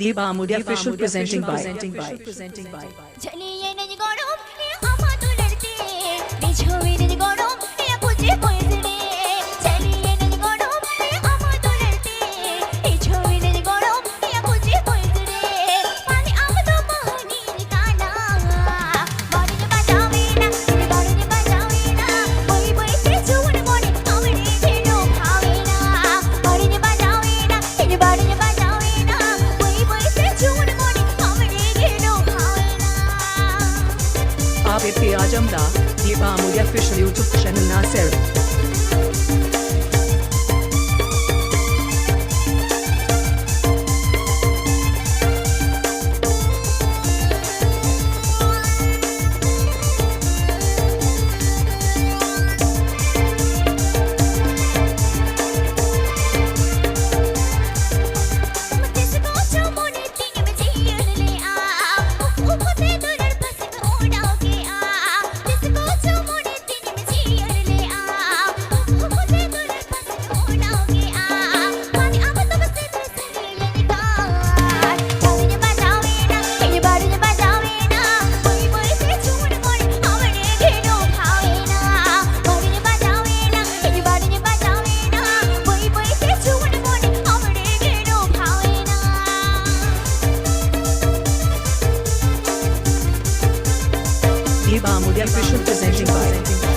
Deep Amudia Official presenting by. Davet ve Acam'da Diva Amulya Fish YouTube kanalına nasir The Official presenting by